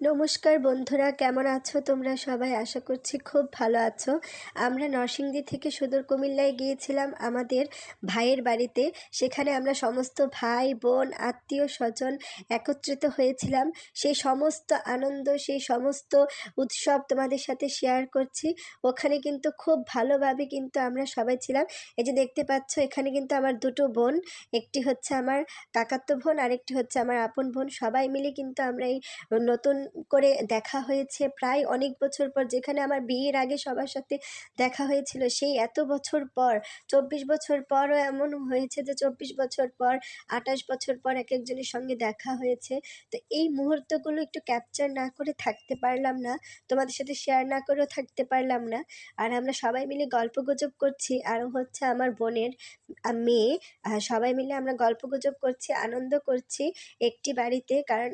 নমস্কার বন্ধুরা, কেমন আছো তোমরা সবাই? আশা করছি খুব ভালো আছো। আমরা নরসিংদী থেকে সুদূর কুমিল্লায় গিয়েছিলাম আমাদের ভাইয়ের বাড়িতে। সেখানে আমরা সমস্ত ভাই, বোন, আত্মীয়, স্বজন একত্রিত হয়েছিলাম। সেই সমস্ত আনন্দ, সেই সমস্ত উৎসব তোমাদের সাথে শেয়ার করছি। ওখানে কিন্তু খুব ভালোভাবে কিন্তু আমরা সবাই ছিলাম। এই যে দেখতে পাচ্ছ, এখানে কিন্তু আমার দুটো বোন, একটি হচ্ছে আমার কাকাতো বোন, আরেকটি হচ্ছে আমার আপন বোন। সবাই মিলে কিন্তু আমরা এই নতুন করে দেখা হয়েছে প্রায় অনেক বছর পর, যেখানে আমার বিয়ের আগে সবার সাথে দেখা হয়েছিল। সেই এত বছর পর, চব্বিশ বছর পরও এমন হয়েছে যে, চব্বিশ বছর পর, আঠাশ বছর পর এক একজনের সঙ্গে দেখা হয়েছে। তো এই মুহূর্তগুলো একটু ক্যাপচার না করে থাকতে পারলাম না। তোমাদের সাথে শেয়ার না করেও থাকতে পারলাম না। আর আমরা সবাই মিলে গল্প গুজব করছি। আরও হচ্ছে আমার বোনের মেয়ে। সবাই মিলে আমরা গল্প গুজব করছি, আনন্দ করছি একটি বাড়িতে। কারণ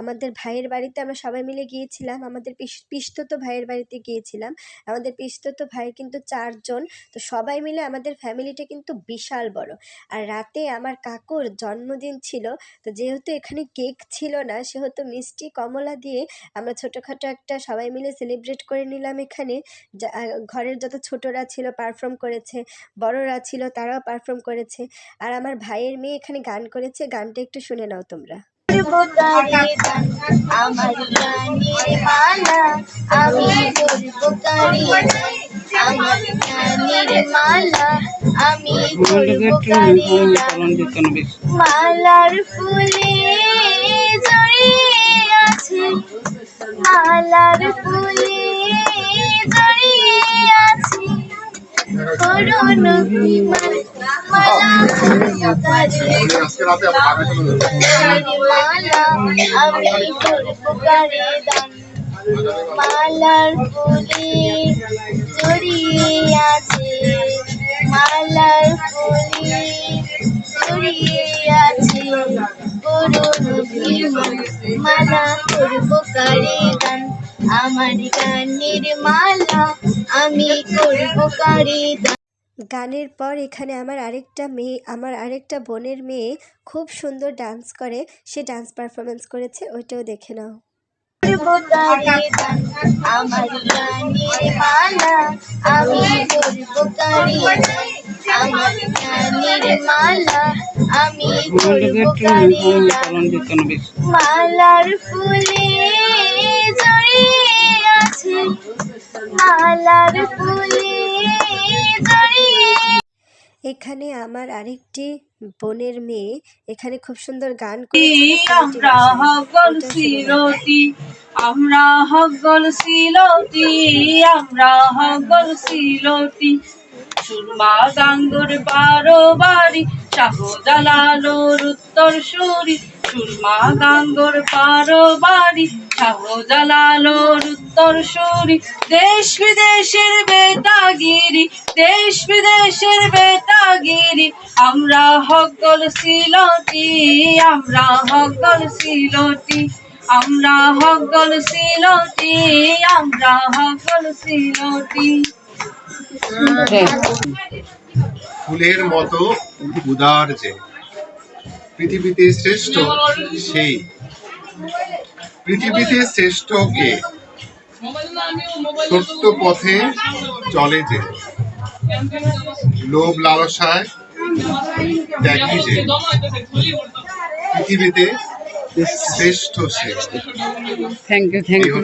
আমাদের ভাইয়ের বাড়িতে আমরা সবাই মিলে গিয়েছিলাম। আমাদের পিস্তত ভাইয়ের বাড়িতে গিয়েছিলাম। আমাদের পিস্তত ভাই কিন্তু চারজন। তো সবাই মিলে আমাদের ফ্যামিলিটা কিন্তু বিশাল বড়। আর রাতে আমার কাকুর জন্মদিন ছিল। তো যেহেতু এখানে কেক ছিল না, সেহেতু মিষ্টি, কমলা দিয়ে আমরা ছোটোখাটো একটা সবাই মিলে সেলিব্রেট করে নিলাম এখানে। ঘরের যত ছোটরা ছিল পারফর্ম করেছে, বড়রা ছিল তারাও পারফর্ম করেছে। আর আমার ভাইয়ের মেয়ে এখানে গান করেছে। গানটা একটু শুনে নাও তোমরা। আমার মালা আমি আমার মালা আমি মালার ফুলে জড়িয়ে আছে মালার ফুলে মালার ফুলে আছে মালার ফুলে জড়িয়ে আছে মালা করব কারে দান আমার গানের আমি করব কারে দান গানের পর এখানে আমার আরেকটা মেয়ে, আমার আরেকটা বোনের মেয়ে খুব সুন্দর ডান্স করে। সে ডান্স পারফরমেন্স করেছে, ওইটাও দেখে নাও। মালার ফুলে আছে, মালার এখানে আমার আরেকটি বোনের মেয়ে। এখানে খুব সুন্দর গান আমরা হগল সিলতি আমরা হগল সিলতি আমরা হগল সিলতি সুরমা গাঙ্গুর বারো বাড়ি শাহ জালালোর উত্তর সুরি সুরমা গাঙ্গুর বারো বাড়ি শাহ উত্তর সুরি দেশ বিদেশের বেতাগিরি, দেশ বিদেশের বেতাগিরি। আমরা হকল সিলতি আমরা হকল সিলতি আমরা হকল সিলতি আমরা হকল সিলতি ফুলের মতো উদার যে। পৃথিবীতে শ্রেষ্ঠ সেই। পৃথিবীতে শ্রেষ্ঠ কে? সত্য পথে চলে যে। লোভ লালসায় ত্যাগী যে। পৃথিবীতে শ্রেষ্ঠ সে। থ্যাংক ইউ থ্যাংক ইউ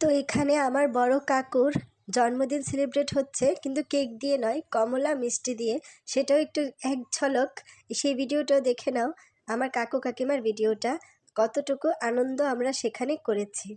তো এখানে আমার বড় কাকুর জন্মদিন সেলিব্রেট হচ্ছে, কিন্তু কেক দিয়ে নয়, কমলা মিষ্টি দিয়ে। সেটাও একটু এক ঝলক। সেই ভিডিওটা দেখে নাও। আমার কাকু কাকিমার ভিডিওটা। কতটুকু আনন্দ আমরা সেখানে করেছি।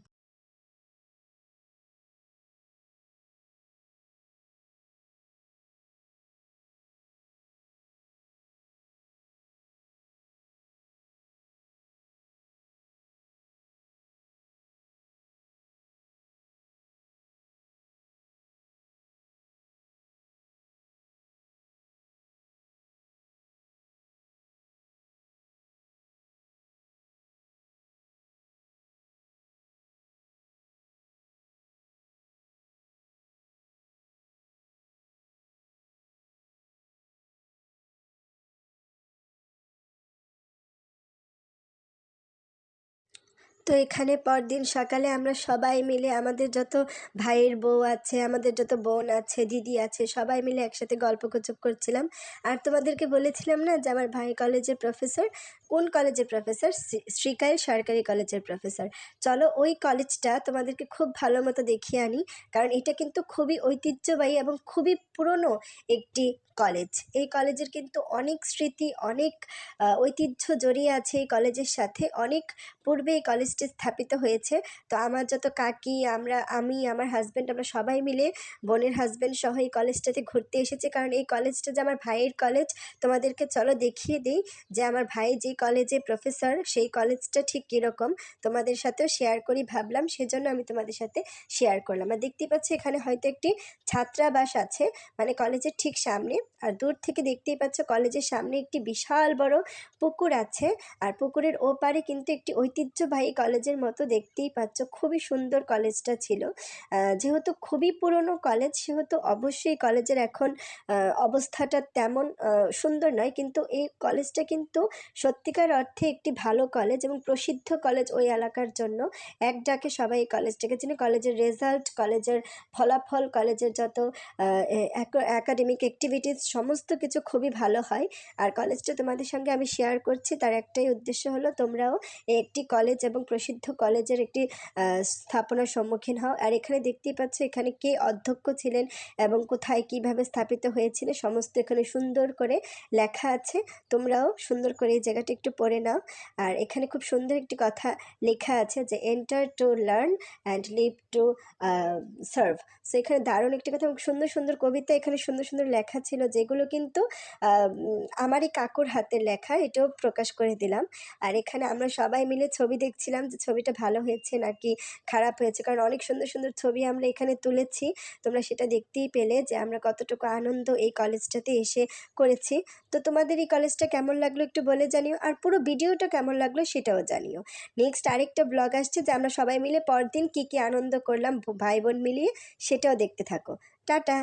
তো এখানে পরদিন সকালে আমরা সবাই মিলে আমাদের যত ভাইয়ের বউ আছে, আমাদের যত বোন আছে, দিদি আছে, সবাই মিলে একসাথে গল্প গুজব করছিলাম। আর তোমাদেরকে বলেছিলাম না যে আমার ভাই কলেজের প্রফেসর কোন কলেজের প্রফেসর শ্রীকাইল সরকারি কলেজের প্রফেসর চলো ওই কলেজটা তোমাদেরকে খুব ভালো মতো দেখিয়ে আনি, কারণ এটা কিন্তু খুবই ঐতিহ্যবাহী এবং খুবই পুরনো একটি কলেজ এই কলেজের কিন্তু অনেক স্মৃতি, অনেক ঐতিহ্য জড়িয়ে আছে এই কলেজের সাথে। অনেক পূর্বে এই কলেজটি স্থাপিত হয়েছে। তো আমার যত কাকি, আমরা, আমি, আমার হাজব্যান্ড আমরা সবাই মিলে বোনের হাজব্যান্ড সহ এই কলেজটাতে ঘুরতে এসেছি। কারণ এই কলেজটা যে আমার ভাইয়ের কলেজ তোমাদেরকে চলো দেখিয়ে দিই যে আমার ভাই যে কলেজে প্রফেসর সেই কলেজটা ঠিক কীরকম তোমাদের সাথেও শেয়ার করি ভাবলাম, সেজন্য আমি তোমাদের সাথে শেয়ার করলাম। আর দেখতেই পাচ্ছি এখানে হয়তো একটি ছাত্রাবাস আছে মানে কলেজের ঠিক সামনে। আর দূর থেকে দেখতেই পাচ্ছ কলেজের সামনে একটি বিশাল বড় পুকুর আছে। আর পুকুরের ওপারে কিন্তু একটি ঐতিহ্যবাহী কলেজের মতো দেখতেই পাচ্ছ, খুবই সুন্দর কলেজটা ছিল। যেহেতু খুবই পুরনো কলেজ সেহেতু অবশ্যই কলেজের এখন অবস্থাটা তেমন সুন্দর নয়। কিন্তু এই কলেজটা কিন্তু সত্যিকার অর্থে একটি ভালো কলেজ এবং প্রসিদ্ধ কলেজ ওই এলাকার জন্য। এক ডাকে সবাই এই কলেজটাকে চিনে। কলেজের রেজাল্ট কলেজের ফলাফল কলেজের যত অ্যাকাডেমিক অ্যাক্টিভিটিস সমস্ত কিছু খুবই ভালো হয়। আর কলেজটা তোমাদের সঙ্গে আমি শেয়ার করছি। তার একটাই উদ্দেশ্য হলো, তোমরাও একটি কলেজ এবং প্রসিদ্ধ কলেজের একটি স্থাপনার সম্মুখীন হও। আর এখানে দেখতেই পাচ্ছ, এখানে কে অধ্যক্ষ ছিলেন এবং কোথায় কীভাবে স্থাপিত হয়েছিল, সমস্ত এখানে সুন্দর করে লেখা আছে। তোমরাও সুন্দর করে এই জায়গাটা একটু পড়ে নাও। আর এখানে খুব সুন্দর একটি কথা লেখা আছে যে enter to learn and live to serve so এখানে দারুণ একটি কথা সুন্দর সুন্দর কবিতা এখানে সুন্দর সুন্দর লেখা ছিল, যেগুলো কিন্তু আমারই কাকুর হাতের লেখা, এটাও প্রকাশ করে দিলাম। আর এখানে আমরা সবাই মিলে ছবি দেখছিলাম যে, ছবিটা ভালো হয়েছে নাকি খারাপ হয়েছে, কারণ অনেক সুন্দর সুন্দর ছবি আমরা এখানে তুলেছি। তোমরা সেটা দেখতেই পেলে যে, আমরা কতটুকু আনন্দ এই কলেজটাতে এসে করেছি। তো তোমাদের এই কলেজটা কেমন লাগল একটু বলে জানিও। আর পুরো ভিডিওটা কেমন লাগল সেটাও জানিও। নেক্সট আরেকটা ব্লগ আসছে যে আমরা সবাই মিলে পরদিন কী কী আনন্দ করলাম ভাই বোন মিলিয়ে সেটাও দেখতে থাকো। টাটা!